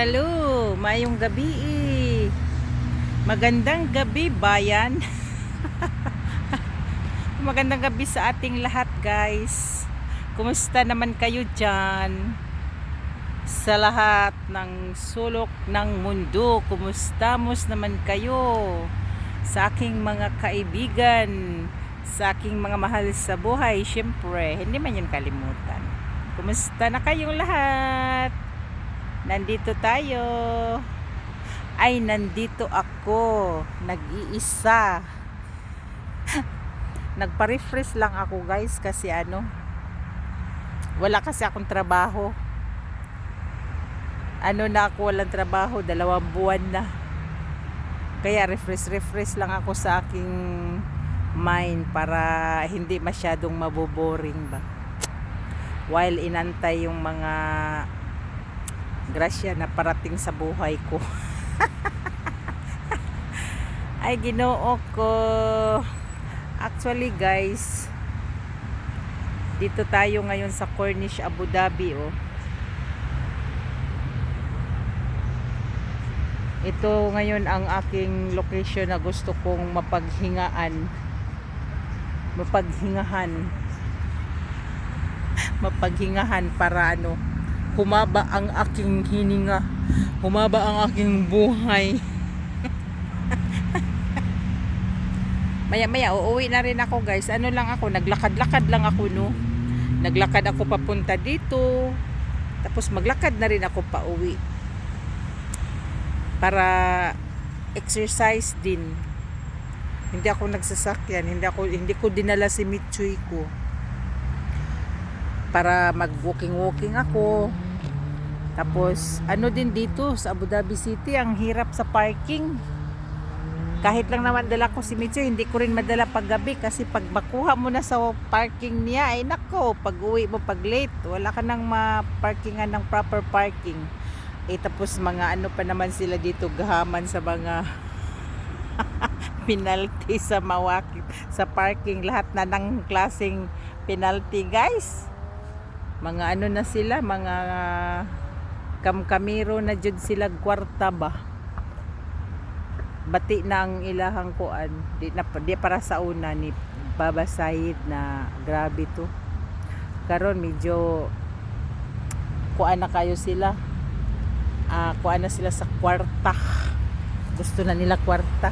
Hello, mayong gabi. Magandang gabi, bayan. Magandang gabi sa ating lahat, guys. Kumusta naman kayo dyan? Sa lahat ng sulok ng mundo, kumusta mus naman kayo? Sa aking mga kaibigan, sa aking mga mahal sa buhay, syempre, hindi man yun kalimutan. Kumusta na kayong lahat? Nandito tayo. Ay, nandito ako. Nag-iisa. Nagpa-refresh lang ako guys kasi ano, wala kasi akong trabaho. Ano na ako walang trabaho, dalawang buwan na. Kaya refresh-refresh lang ako sa aking mind para hindi masyadong maboboring ba. While inantay yung mga grasya na parating sa buhay ko. Ay, ginoo ko. Actually, guys, dito tayo ngayon sa Cornish, Abu Dhabi, oh. Ito ngayon ang aking location na gusto kong mapaghingaan. Mapaghingahan. Mapaghingahan para ano, humaba ang aking hininga. Humaba ang aking buhay. Maya-maya, uuwi na rin ako guys. Ano lang ako, naglakad-lakad lang ako no. Naglakad ako papunta dito. Tapos maglakad na rin ako pa uwi. Para exercise din. Hindi ako nagsasakyan, hindi ako hindi ko dinala si Mitsuy ko. Para mag-walking-walking ako. Tapos ano din dito sa Abu Dhabi City, ang hirap sa parking kahit lang naman dala ko si Mitsu, hindi ko rin madala pag gabi kasi pag makuha mo na sa parking niya, ay nako, pag uwi mo pag late, wala ka nang ma-parkingan ng proper parking. Eh tapos mga ano pa naman sila dito, gahaman sa mga penalty sa mawakit, sa parking, lahat na ng klaseng penalty guys. Mga ano na sila, mga kamkamiro na jud sila kwarta ba? Bati na ang ilahang kuan. Di na di para sa una ni Baba Said na grabe to. Karon medyo kuan na kayo sila. Ah kuan na sila sa kwarta. Gusto na nila kwarta.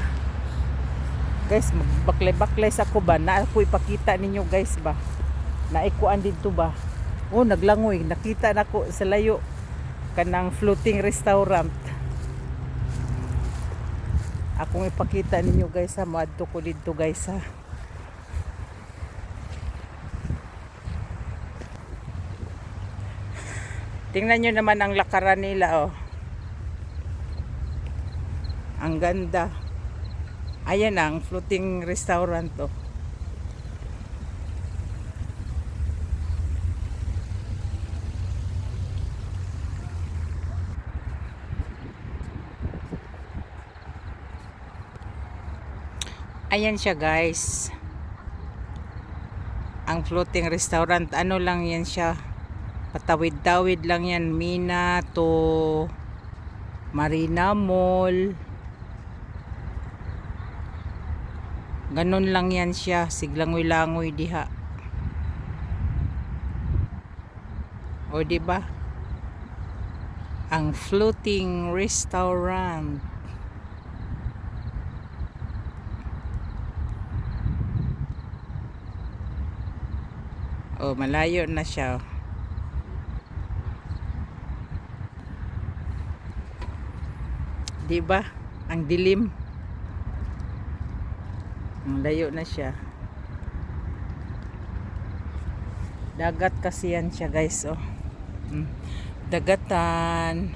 Guys magbaklay-baklay sa ko ba na ako ipakita ninyo guys ba? Na ikuan dito ba oh naglangoy. Nakita na ko sa layo. Kanang floating restaurant. Akong ipakita ninyo guys ha. Maadto ko dito guys ha. Tingnan nyo naman ang lakaran nila oh. Ang ganda. Ayan ang floating restaurant oh Ayan siya guys. Ang floating restaurant, ano lang yan siya. Patawid-tawid lang yan. Mina to Marina Mall. Ganon lang yan siya. Siglangoy-langoy diha. O di ba? Ang floating restaurant. Oh, malayo na siya. Di ba? Ang dilim. Ang layo na siya. Dagat kasi yan siya, guys, oh. Hmm. Dagatan.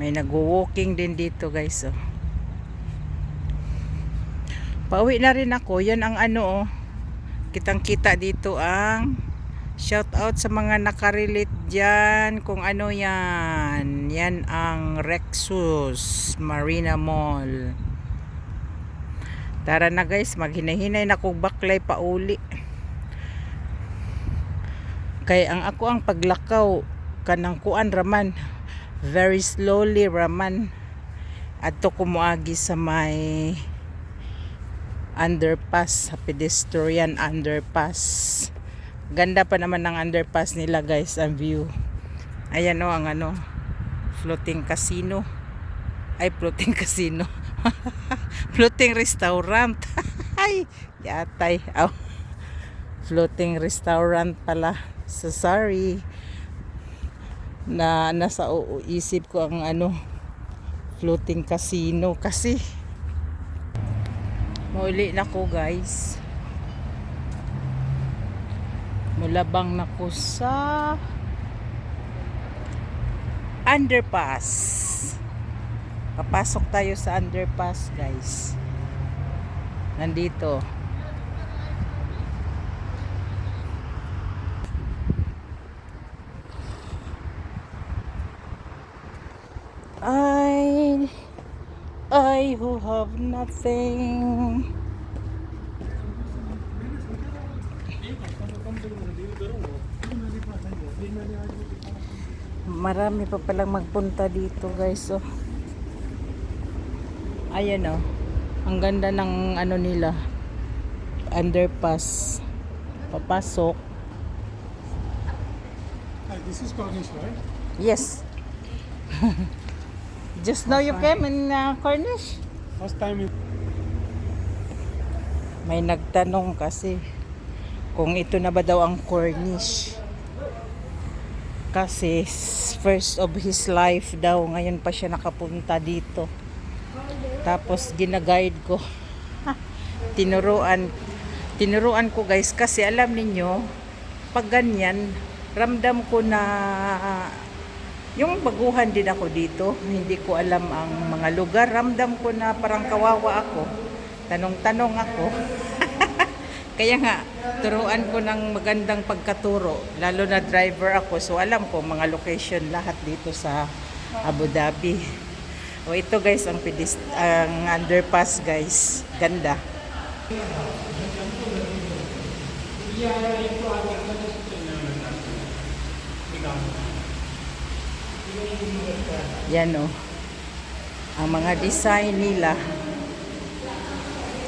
May nagwo-walking din dito, guys, oh. Pauwi na rin ako. Yan ang ano, oh kitang kita dito ang shout out sa mga nakarelate dyan kung ano yan. Yan ang Rexus Marina Mall. Tara na guys. Maghinahinay na kong baklay pa uli. Kay ang ako ang paglakaw kanang kuan raman. Very slowly raman. Adto ko moagi sa may underpass sa pedestrian underpass. Ganda pa naman ng underpass nila guys ang view. Ayan o ang ano floating casino. Ay floating casino. Floating restaurant. Ay yatay. Aw. floating restaurant pala. So sorry. Na nasa u- isip ko ang ano floating casino kasi Muli na ko guys. Mulabang na ko sa underpass. Papasok tayo sa underpass guys. Nandito. I I who have nothing. Marami pa palang magpunta dito guys. So, ayan oh. Ang ganda ng ano nila. Underpass. Papasok. Hi, this is Cornish, right? Yes. Just now you came in uh, Cornish? First time in May nagtanong kasi kung ito na ba daw ang Cornish. Kasi first of his life daw, ngayon pa siya nakapunta dito. Tapos ginaguide ko. tinuruan. Tinuruan ko guys kasi alam ninyo, pag ganyan, ramdam ko na yung baguhan din ako dito. Hindi ko alam ang mga lugar. Ramdam ko na parang kawawa ako. Tanong-tanong ako. Kaya nga, turuan ko ng magandang pagkaturo. Lalo na driver ako. So alam ko mga location lahat dito sa Abu Dhabi. O ito guys, ang, pedest- ang underpass guys. Ganda. Yan o. Ang mga design nila.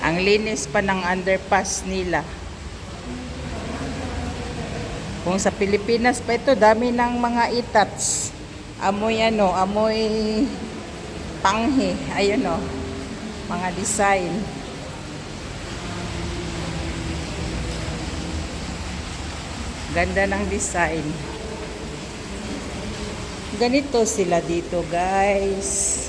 Ang linis pa ng underpass nila. Kung sa Pilipinas pa ito, dami ng mga itats. Amoy ano, amoy panghi. Ayun o. Mga design. Ganda ng design. Ganito sila dito, guys.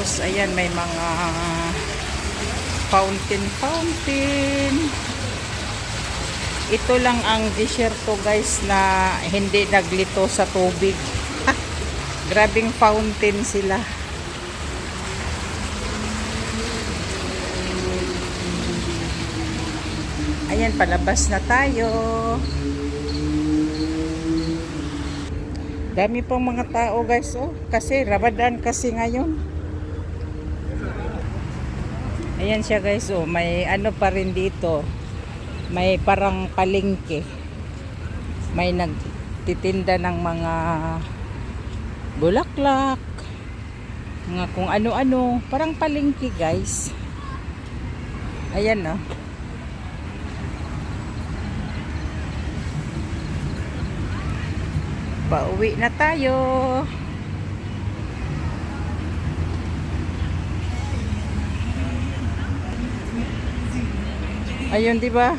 Tapos ayan may mga fountain fountain. Ito lang ang disyerto guys na hindi naglito sa tubig. Grabing fountain sila. Ayan, palabas na tayo. Dami pang mga tao guys, oh. Kasi Ramadan kasi ngayon. Ayan siya guys, oh. May ano pa rin dito. May parang palengke. May nagtitinda ng mga bulaklak. Mga kung ano-ano. Parang palengke guys. Ayan oh. Pauwi na tayo. Ayun, di ba?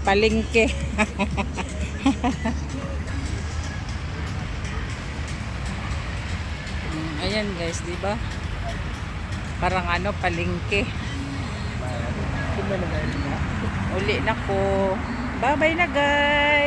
Palengke. Ayan guys, di ba? Parang ano, palengke. Uli na ko. Bye-bye na guys.